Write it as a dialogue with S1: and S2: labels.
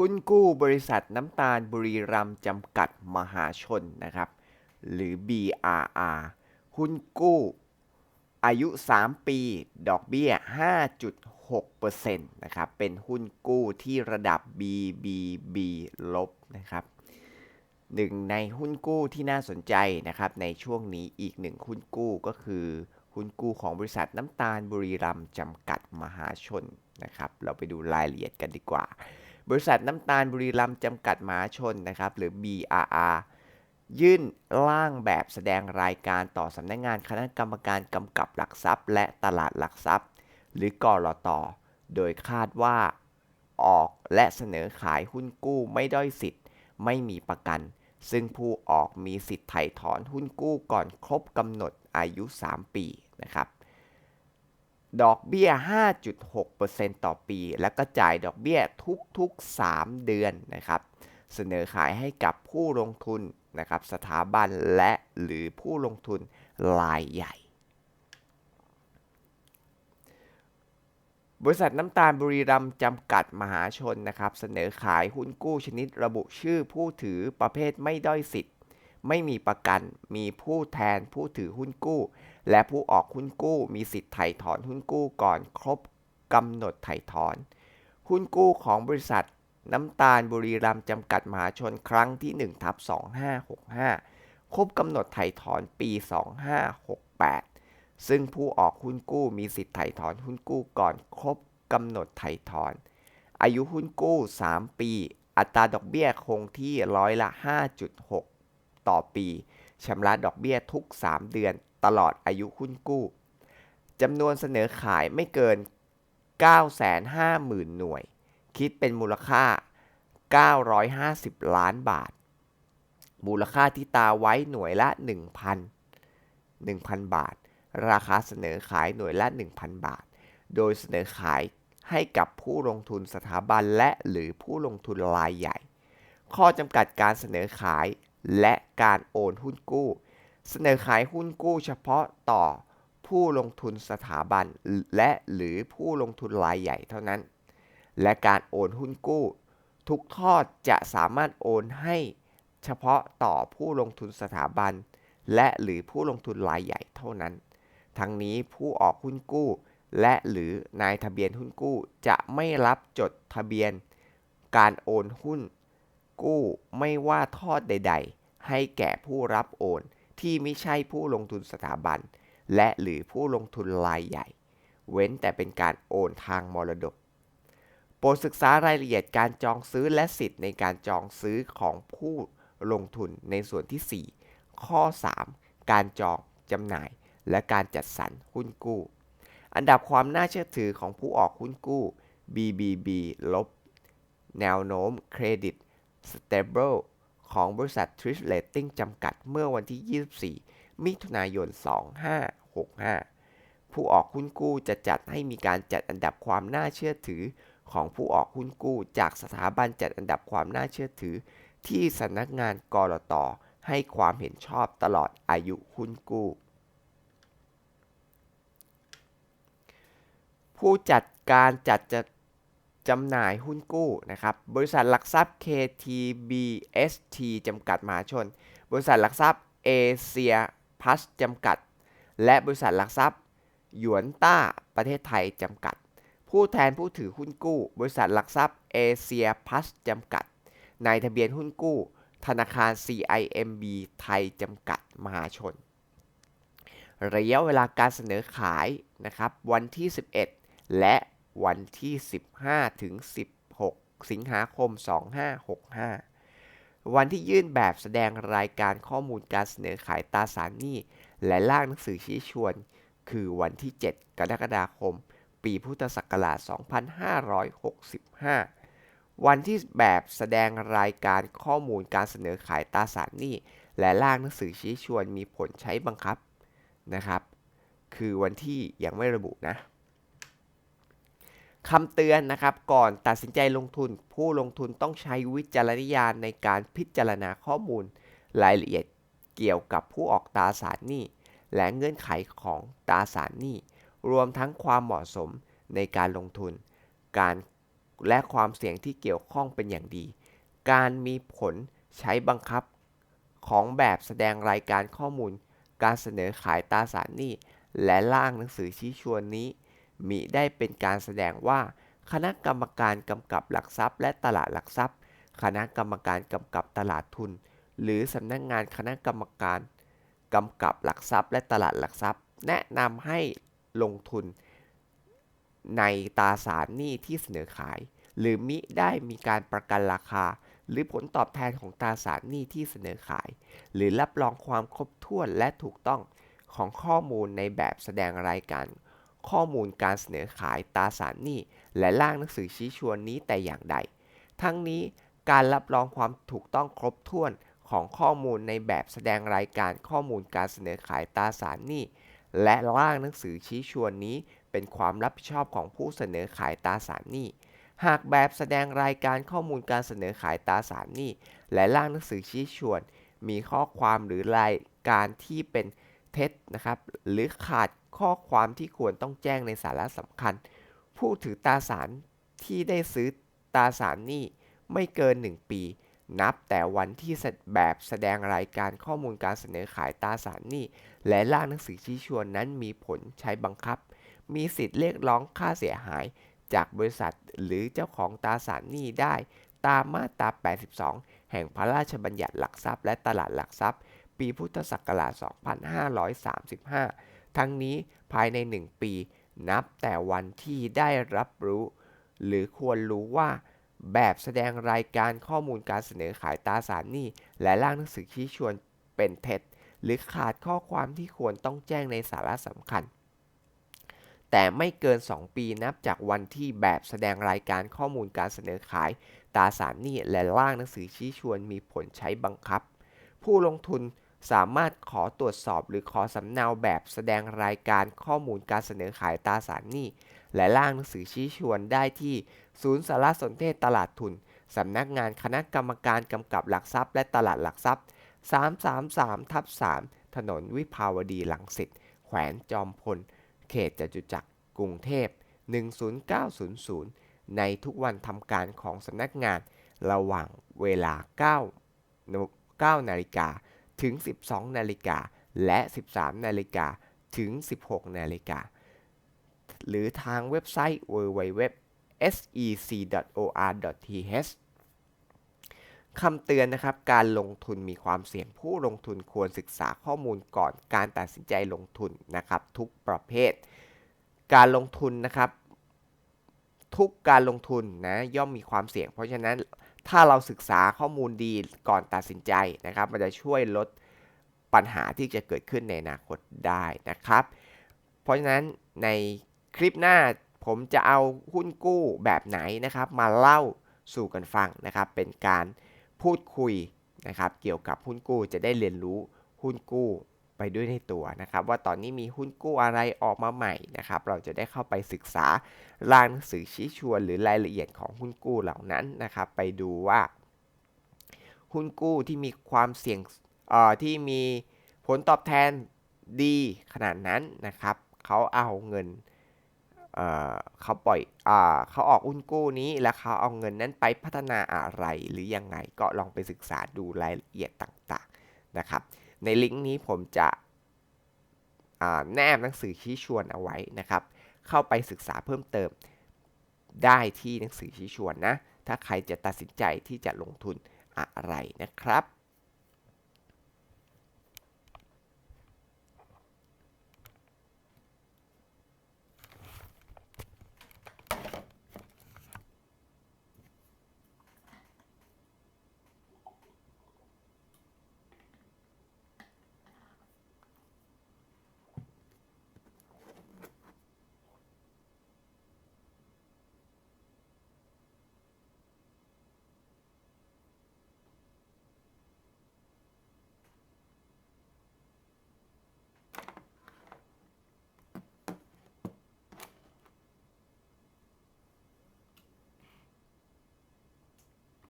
S1: หุ้นกู้บริษัทน้ำตาลบุรีรัมย์จำกัดมหาชนนะครับ หรือ BRR หุ้นกู้อายุ 3 ปี ดอกเบี้ย 5.6%นะครับ เป็นหุ้นกู้ที่ระดับ BBB ลบนะครับหนึ่งในหุ้นกู้ที่น่าสนใจนะครับ ในช่วงนี้อีกหนึ่งหุ้นกู้ก็คือ หุ้นกู้ของบริษัทน้ำตาลบุรีรัมย์จำกัดมหาชนนะครับ เราไปดูรายละเอียดกันดีกว่า บริษัทน้ำตาลบุรีรัมย์จำกัดมหาชนนะครับหรือ BRR ยื่นร่างแบบแสดงรายการต่อสำนักงงานคณะกรรมการกำกับหลักทรัพย์ และตลาดหลักทรัพย์ หรือกรอตโดยคาดว่าออกและเสนอขายหุ้นกู้ไม่ด้อยสิทธิ์ ไม่มีประกัน ซึ่งผู้ออกมีสิทธิ์ไถ่ถอนหุ้นกู้ก่อนครบกำหนดอายุ 3 ปีนะครับ ดอกเบี้ย 5.6%ต่อปี แล้วก็จ่ายดอกเบี้ยทุกๆ 3 เดือนนะครับ เสนอขายให้กับผู้ลงทุนนะครับ สถาบันและหรือผู้ลงทุนรายใหญ่ บริษัทน้ำตาลบุรีรัมย์จำกัดมหาชนนะครับ เสนอขายหุ้นกู้ชนิดระบุชื่อผู้ถือประเภทไม่ด้อยสิทธิ ไม่มีประกัน มีผู้แทนผู้ถือหุ้นกู้ และผู้ออกหุ้นกู้ มีสิทธิ์ไถ่ถอนหุ้นกู้ก่อนครบกำหนดไถ่ถอน หุ้นกู้ของบริษัทน้ำตาลบุรีรัมย์จำกัดมหาชนครั้งที่1ทับ2565 ครบกำหนดไถ่ถอนปี 2568 ซึ่งผู้ออกหุ้นกู้มีสิทธิ์ไถ่ถอนหุ้นกู้ก่อนครบกำหนดไถ่ถอน อายุหุ้นกู้ 3 ปี อัตราดอกเบี้ยคงที่ร้อยละ 5.6 ต่อปีชำระดอกเบี้ยทุก 3 เดือนตลอดอายุหุ้นกู้จำนวนเสนอขายไม่เกิน 950,000 หน่วย คิดเป็นมูลค่า 950 ล้านบาท มูลค่าที่ตาไว้หน่วยละ 1,000 1,000 บาท ราคาเสนอขายหน่วยละ 1,000 บาท โดยเสนอขายให้กับผู้ลงทุนสถาบันและหรือผู้ลงทุนรายใหญ่ ข้อจำกัดการเสนอขาย และการโอนหุ้นกู้ เสนอขายหุ้นกู้เฉพาะต่อผู้ลงทุนสถาบันและหรือผู้ลงทุนรายใหญ่เท่านั้น และการโอนหุ้นกู้ ทุกทอดจะสามารถโอนให้เฉพาะต่อผู้ลงทุนสถาบัน และหรือผู้ลงทุนรายใหญ่เท่านั้น ทั้งนี้ผู้ออกหุ้นกู้ และหรือนายทะเบียนหุ้นกู้จะไม่รับจดทะเบียน การโอนหุ้นกู้ไม่ว่าทอดใด ๆ ให้แก่ผู้รับโอน ที่ไม่ใช่ผู้ลงทุนสถาบัน และหรือผู้ลงทุนรายใหญ่ เว้นแต่เป็นการโอนทางมรดก โปรดศึกษารายละเอียดการจองซื้อและสิทธิ์ในการจองซื้อของผู้ลงทุนในส่วนที่ 4 ข้อ 3 การจองจำหน่าย และการจัดสรรหุ้นกู้ อันดับความน่าเชื่อถือของผู้ออกหุ้นกู้ BBB ลบ แนวโน้มเครดิต Stable ของบริษัท Trish Rating จำกัดเมื่อวันที่ 24 มิถุนายน 2565 ผู้ออกหุ้นกู้จะจัดให้มีการจัดอันดับความน่าเชื่อถือ ของผู้ออกหุ้นกู้จากสถาบันจัดอันดับความน่าเชื่อถือ ที่สำนักงานกรตให้ความเห็นชอบตลอดอายุหุ้นกู้ ผู้จัดการจัดจะ จำหน่ายหุ้นกู้นะครับ บริษัทหลักทรัพย์ KTBST จำกัดมหาชน บริษัทหลักทรัพย์เอเชียพัสจำกัด และบริษัทหลักทรัพย์หยวนต้าประเทศไทยจำกัด ผู้แทนผู้ถือหุ้นกู้ บริษัทหลักทรัพย์เอเชียพัสจำกัด นายทะเบียนหุ้นกู้ ธนาคาร CIMB ไทยจำกัดมหาชน ระยะเวลาการเสนอขายนะครับวันที่ 11 และ วันที่ 15 ถึง 16 สิงหาคม 2565 วันที่ยื่นแบบแสดงรายการข้อมูลการเสนอขายตราสารหนี้ และล่างหนังสือชี้ชวน คือวันที่ 7 กรกฎาคม ปีพุทธศักราช 2565 วันที่แบบแสดงรายการข้อมูลการเสนอขายตราสารหนี้ และร่างหนังสือชี้ชวนมีผลใช้บังคับนะครับ คือวันที่ยังไม่ระบุนะ คำเตือนนะครับ ก่อนตัดสินใจลงทุน ผู้ลงทุนต้องใช้วิจารณญาณในการพิจารณาข้อมูล รายละเอียดเกี่ยวกับผู้ออกตราสารหนี้ และเงื่อนไขของตราสารหนี้ รวมทั้งความเหมาะสมในการลงทุน การและความเสี่ยงที่เกี่ยวข้องเป็นอย่างดี การมีผลใช้บังคับของแบบแสดงรายการข้อมูล การเสนอขายตราสารหนี้ และร่างหนังสือชี้ชวนนี้ มิได้เป็นการแสดงว่า คณะกรรมการกำกับหลักทรัพย์และตลาดหลักทรัพย์ คณะกรรมการกำกับตลาดทุน หรือสำนักงงานคณะกรรมการกำกับหลักทรัพย์ และตลาดหลักทรัพย์ แนะนำให้ลงทุน ในตราสารหนี้ที่เสนอขาย หรือมิได้มีการประกันราคา หรือผลตอบแทนของตราสารหนี้ที่เสนอขาย หรือรับรองความครบถ้วนและถูกต้องของข้อมูลในแบบแสดงรายการ ข้อมูลการเสนอขายตราสารหนี้ และร่างหนังสือชี้ชวนนี้แต่อย่างใด ทั้งนี้การรับรองความถูกต้องครบถ้วนของข้อมูลในแบบแสดงรายการข้อมูลการเสนอขายตราสารหนี้ และร่างหนังสือชี้ชวนนี้ เป็นความรับผิดชอบของผู้เสนอขายตราสารหนี้ หากแบบแสดงรายการข้อมูลการเสนอขายตราสารหนี้ และร่างหนังสือชี้ชวน มีข้อความหรือรายการที่เป็น เท็จนะครับหรือขาดข้อความที่ควรต้องแจ้งในสาระสำคัญ ผู้ถือตราสารที่ได้ซื้อตราสารนี้ไม่เกิน 1 ปี นับแต่วันที่แบบแสดงรายการข้อมูลการเสนอขายตราสารนี้และร่างหนังสือชี้ชวนนั้นมีผลใช้บังคับ มีสิทธิ์เรียกร้องค่าเสียหาย จากบริษัทหรือเจ้าของตราสารนี้ได้ ตามมาตรา 82 แห่งพระราชบัญญัติหลักทรัพย์และตลาดหลักทรัพย์ ปีพุทธศักราช 2535 ทั้งนี้ภายใน 1 ปีนับแต่วันที่ได้รับรู้ หรือควรรู้ว่า แบบแสดงรายการข้อมูลการเสนอขายตราสารหนี้ และร่างหนังสือชี้ชวนเป็นเท็จ หรือขาดข้อความที่ควรต้องแจ้งในสาระสำคัญ แต่ไม่เกิน 2 ปีนับจากวันที่แบบแสดงรายการข้อมูลการเสนอขายตราสารหนี้และร่างหนังสือชี้ชวนมีผลใช้บังคับ ผู้ลงทุน สามารถขอตรวจสอบหรือขอสำเนาแบบแสดงรายการข้อมูลการเสนอขายตราสารหนี้ และร่างหนังสือชี้ชวนได้ที่ ศูนย์สารสนเทศตลาดทุน สำนักงานคณะกรรมการกำกับหลักทรัพย์และตลาดหลักทรัพย์ 333ทับ3ถนนวิภาวดีหลังสิตแขวนจอมพล เขตจตุจักร กรุงเทพ 10900 ในทุกวันทำการของสำนักงานระหว่างเวลา 9 9นาฬิกา ถึง 12 นาฬิกา และ 13 นาฬิกา ถึง 16 นาฬิกา หรือทางเว็บไซต์ www sec.or.th คำเตือนนะครับ การลงทุนมีความเสี่ยงผู้ลงทุนควรศึกษาข้อมูลก่อนการตัดสินใจลงทุนนะครับ ทุกประเภท การลงทุนนะครับ ทุกการลงทุนนะย่อมมีความเสี่ยง เพราะฉะนั้น ถ้าเราศึกษาข้อมูลดีก่อนตัดสินใจนะครับ มันจะช่วยลดปัญหาที่จะเกิดขึ้นในอนาคตได้นะครับ เพราะฉะนั้นในคลิปหน้าผมจะเอาหุ้นกู้แบบไหนนะครับ มาเล่าสู่กันฟังนะครับ เป็นการพูดคุยนะครับ เกี่ยวกับหุ้นกู้จะได้เรียนรู้หุ้นกู้ ไปด้วยในตัวนะครับ ว่าตอนนี้มีหุ้นกู้อะไรออกมาใหม่นะครับ เราจะได้เข้าไปศึกษารางหนังสือชี้ชวน หรือรายละเอียดของหุ้นกู้เหล่านั้นนะครับ ไปดูว่า หุ้นกู้ที่มีความเสี่ยงที่มีผลตอบแทนดีขนาดนั้นนะครับเขาเอาเงินเขาปล่อยอเขาออกหุ้นกู้นี้ แล้วเขาเอาเงินนั้นไปพัฒนาอะไรหรือยังไงก็ลองไปศึกษาดูรายละเอียดต่างๆนะครับ ในลิงก์นี้ผมจะแนบหนังสือชี้ชวนเอาไว้นะครับ เข้าไปศึกษาเพิ่มเติมได้ที่หนังสือชี้ชวนนะ ถ้าใครจะตัดสินใจที่จะลงทุนอะไรนะครับ